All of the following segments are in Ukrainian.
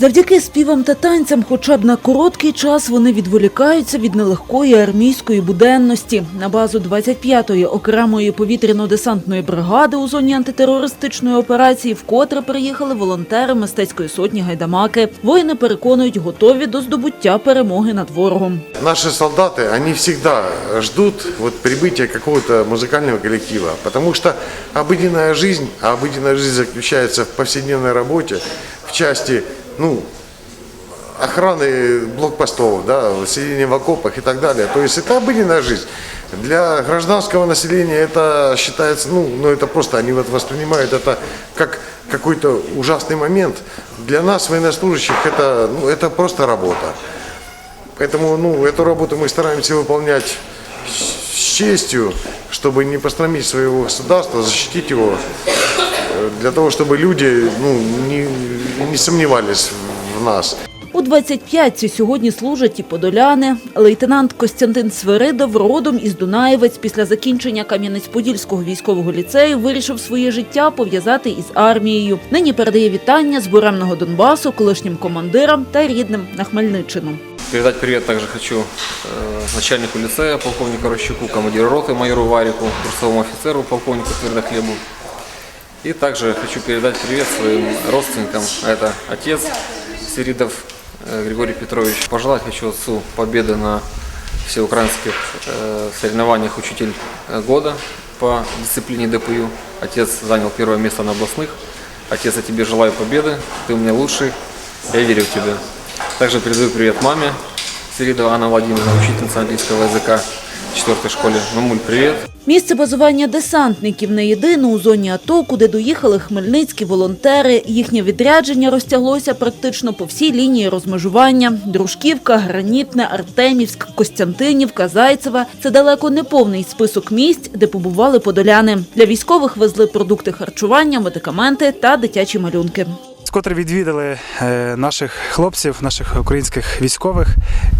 Завдяки співам та танцям, хоча б на короткий час, вони відволікаються від нелегкої армійської буденності. На базу 25-ї окремої повітряно-десантної бригади у зоні антитерористичної операції вкотре приїхали волонтери мистецької сотні гайдамаки. Воїни переконують, готові до здобуття перемоги над ворогом. Наши солдаты, они всегда ждут вот прибытия какого-то музыкального коллектива, потому что обыденная жизнь, а обыденная жизнь заключается в повседневной работе, в части, ну, охраны блокпостов, да, сидения в окопах и так далее. То есть это обыденная жизнь. Для гражданского населения это считается, ну, ну это просто, они вот воспринимают это как какой-то ужасный момент. Для нас, военнослужащих, это, ну, это просто работа. Поэтому ну, эту работу мы стараемся выполнять с честью, чтобы не посрамить своего государства, защитить его, для того, чтобы люди ну, не, не сомневались в нас. У 25-ці сьогодні служать і подоляни. Лейтенант Костянтин Свиридов родом із Дунаєвець після закінчення Кам'янець-Подільського військового ліцею вирішив своє життя пов'язати із армією. Нині передає вітання з буремного Донбасу колишнім командирам та рідним на Хмельниччину. Передать привет также хочу э, начальнику лицея, полковнику Рощуку, командиру роты, майору Варику, курсовому офицеру, полковнику Твердохлебу. И также хочу передать привет своим родственникам. Это отец Сиридов э, Григорий Петрович. Пожелать хочу отцу победы на всеукраинских э, соревнованиях «Учитель года» по дисциплине ДПЮ. Отец занял первое место на областных. Отец, я тебе желаю победы, ты у меня лучший, я верю в тебя. Также передаю привет маме Сиридова Анна Владимировна, учительница английского языка в четвертой школе. Мамуль, привет. Місце базування десантників не єдине у зоні АТО, куди доїхали хмельницькі волонтери. Їхнє відрядження розтяглося практично по всій лінії розмежування. Дружківка, Гранітне, Артемівськ, Костянтинівка, Зайцева – це далеко не повний список місць, де побували подоляни. Для військових везли продукти харчування, медикаменти та дитячі малюнки. Скотре відвідали е, наших хлопців, наших українських військових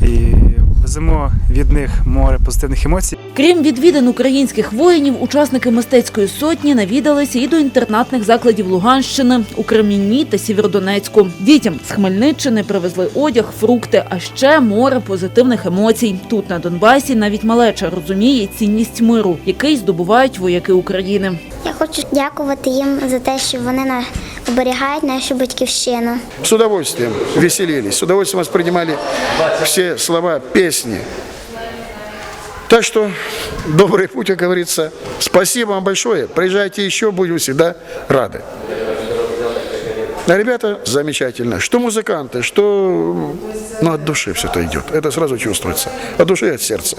і веземо від них море позитивних емоцій. Крім відвідин українських воїнів, учасники мистецької сотні навідалися і до інтернатних закладів Луганщини у Кремінні та Сєвєродонецьку. Дітям з Хмельниччини привезли одяг, фрукти, а ще море позитивних емоцій. Тут на Донбасі навіть малеча розуміє цінність миру, який здобувають вояки України. Я хочу дякувати їм за те, що вони на- оберігають нашу батьківщину. С удовольствием веселились, с удовольствием воспринимали все слова песни. Так что добрый путь, как говорится. Спасибо вам большое. Приезжайте еще, будем всегда рады. А ребята замечательно. Что музыканты, что... Ну, от души все это идет. Это сразу чувствуется. От души и от сердца.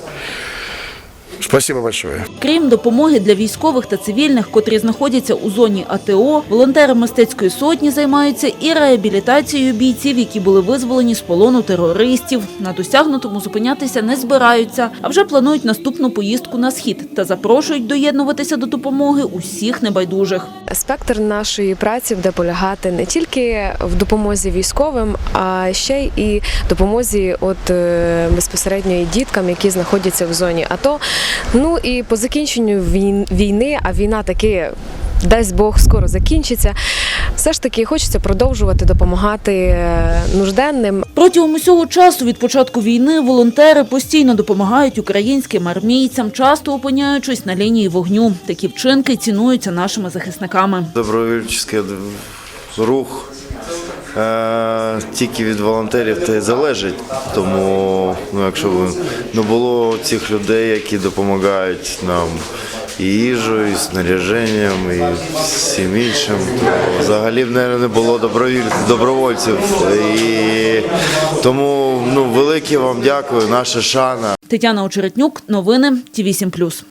Спасибо большое. Крім допомоги для військових та цивільних, котрі знаходяться у зоні АТО, волонтери мистецької сотні займаються і реабілітацією бійців, які були визволені з полону терористів. На досягнутому зупинятися не збираються, а вже планують наступну поїздку на схід та запрошують доєднуватися до допомоги усіх небайдужих. Спектр нашої праці буде полягати не тільки в допомозі військовим, а ще й і допомозі от е, безпосередньо і діткам, які знаходяться в зоні АТО. Ну і по закінченню війни, а війна таки. Дасть Бог скоро закінчиться. Все ж таки хочеться продовжувати допомагати е, нужденним, Протягом усього часу від початку війни волонтери постійно допомагають українським армійцям, часто опиняючись на лінії вогню. Такі вчинки цінуються нашими захисниками. Добровольчий рух тільки від волонтерів та й залежить. Тому, ну, якщо б не було цих людей, які допомагають нам і їжею, і снаряженням, і всім іншим, то взагалі б не було добровольців. І тому ну, велике вам дякую, наша шана. Тетяна Очеретнюк, новини Ті 8+.